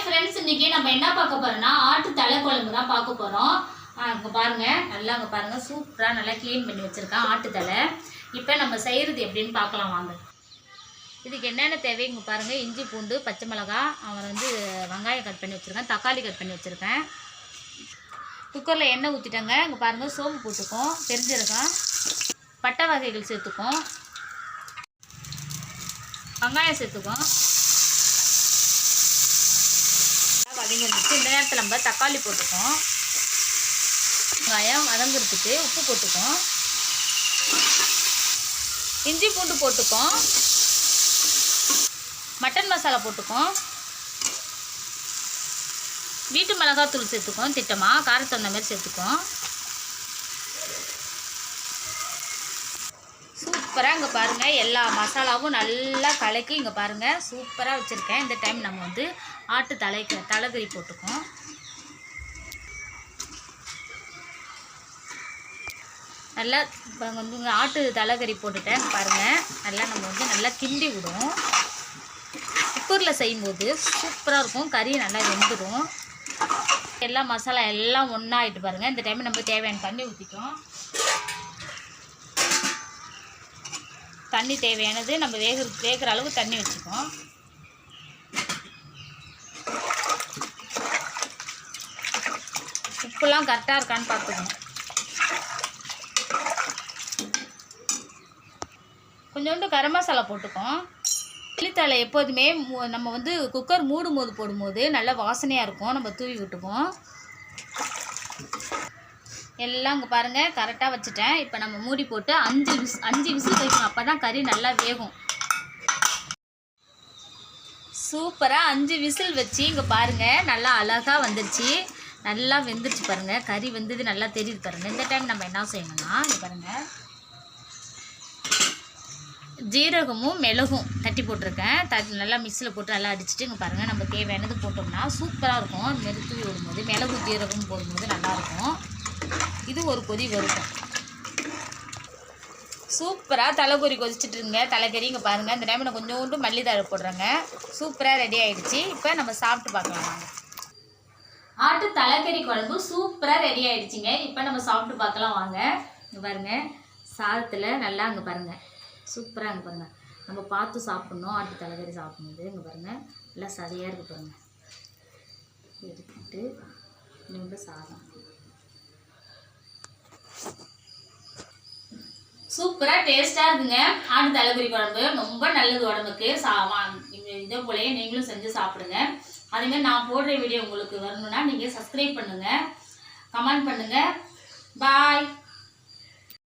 Hi friends இன்னைக்கு நம்ம என்ன பார்க்க போகிறோம்னா ஆட்டு தலை குழம்பு தான் பார்க்க போகிறோம் அங்கே பாருங்கள் நல்லா அங்கே பாருங்கள் சூப்பராக நல்லா க்ளீன் பண்ணி வச்சுருக்கேன் ஆட்டு தலை. இப்போ நம்ம செய்கிறது எப்படின்னு பார்க்கலாம் வாங்க. இதுக்கு என்னென்ன தேவை? இங்கே பாருங்கள் இஞ்சி பூண்டு பச்சை மிளகா அவன் வந்து வெங்காயம் கட் பண்ணி வச்சுருக்கேன். தக்காளி கட் பண்ணி வச்சுருக்கேன். குக்கரில் எண்ணெய் ஊற்றிட்டேங்க இங்கே பாருங்கள் சோம்பு போட்டுக்கும் தெரிஞ்சிருக்கோம் பட்டை வகைகள் சேர்த்துக்கும் வெங்காயம் சேர்த்துக்கும் வதங்கிருந்துச்சு இந்த நேரத்தில் நம்ம தக்காளி போட்டுக்கோம் வெங்காயம் வதங்குறதுக்கு உப்பு போட்டுக்கோம் இஞ்சி பூண்டு போட்டுக்கோம் மட்டன் மசாலா போட்டுக்கோம் வீட்டு மிளகாத்தூள் சேர்த்துக்கோம். திட்டமாக காரத்தகுந்த மாதிரி சேர்த்துக்கோம். சூப்பராக இங்கே பாருங்கள் எல்லா மசாலாவும் நல்லா கலக்கி இங்கே பாருங்கள் சூப்பராக வச்சுருக்கேன். இந்த டைம் நம்ம வந்து ஆட்டு தலைக்கு தலைகறி போட்டுக்கோம் நல்லா இப்போ வந்து இங்கே ஆட்டு தலைகறி போட்டுட்டேன் பாருங்கள் நல்லா நம்ம வந்து நல்லா கிண்டி விடும் குக்கரில் செய்யும்போது சூப்பராக இருக்கும். கறி நல்லா வெந்துடும் எல்லா மசாலா எல்லாம் ஒன்றா ஆகிட்டு பாருங்கள் இந்த டைம் நம்ம தேவையான தண்ணி ஊற்றிக்கும் தண்ணி தேவையானது நம்ம வேக வேகிற அளவுக்கு தண்ணி வச்சுக்கோம் உப்புலாம் கரெக்டாக இருக்கான்னு பார்த்துக்கணும் கொஞ்சோண்டு கரம் மசாலா போட்டுக்கோம் கிளித்தலை எப்போதுமே நம்ம வந்து குக்கர் மூடும் போது போடும்போது நல்ல வாசனையாக இருக்கும். நம்ம தூவி விட்டுக்குவோம். எல்லாம் இங்கே பாருங்கள் கரெக்டாக வச்சுட்டேன். இப்போ நம்ம மூடி போட்டு அஞ்சு விஸ் அஞ்சு விசில் வைக்கணும். அப்போ தான் கறி நல்லா வேகும். சூப்பராக அஞ்சு விசில் வச்சு இங்கே பாருங்கள் நல்லா அழகாக வந்துருச்சு. நல்லா வெந்துருச்சு பாருங்கள் கறி வெந்தது நல்லா தெரியுது பாருங்கள் இந்த டைம் நம்ம என்ன செய்யணும்னா இங்கே பாருங்கள் ஜீரகமும் மிளகும் தட்டி போட்டிருக்கேன். த நல்லா மிக்சியில் போட்டு நல்லா அடிச்சுட்டு இங்கே பாருங்கள் நம்ம தேவையானது போட்டோம்னா சூப்பராக இருக்கும். அது விடும்போது மிளகு ஜீரகம் போடும்போது நல்லாயிருக்கும் இது ஒரு கொதி வரும். சூப்பராக தலைக்கறி கொதிச்சுட்ருங்க தலைகறி தலைக்கறி இங்கே பாருங்கள் இந்த டைம் நான் கொஞ்சோண்டு மல்லித்தழை போடுறேங்க. சூப்பராக ரெடி ஆகிடுச்சி இப்போ நம்ம சாப்பிட்டு பார்க்கலாம் வாங்க. ஆட்டு தலைக்கறி குழம்பு சூப்பராக ரெடி ஆகிடுச்சிங்க இப்போ நம்ம சாப்பிட்டு பார்க்கலாம் வாங்க. இங்கே பாருங்கள் சாதத்தில் நல்லா அங்கே பாருங்கள் சூப்பராக அங்கே பாருங்கள் நம்ம பார்த்து சாப்பிட்ணும். ஆட்டு தலைக்கறி சாப்பிடும்போது இங்கே பாருங்கள் நல்லா சதையாக இருக்குது பாருங்கள் எடுத்துட்டு இன்னும் சாதம். சூப்பராக டேஸ்ட்டாக இருக்குங்க. ஆட்டு தலைக்கறி குழம்பு. ரொம்ப நல்லது உடம்புக்கு. சா இதே போலயே நீங்களும் செஞ்சு சாப்பிடுங்க. அதேமாதிரி நான் போடுற வீடியோ உங்களுக்கு வரணும்னா நீங்கள் சப்ஸ்கிரைப் பண்ணுங்கள் கமெண்ட் பண்ணுங்கள் பாய்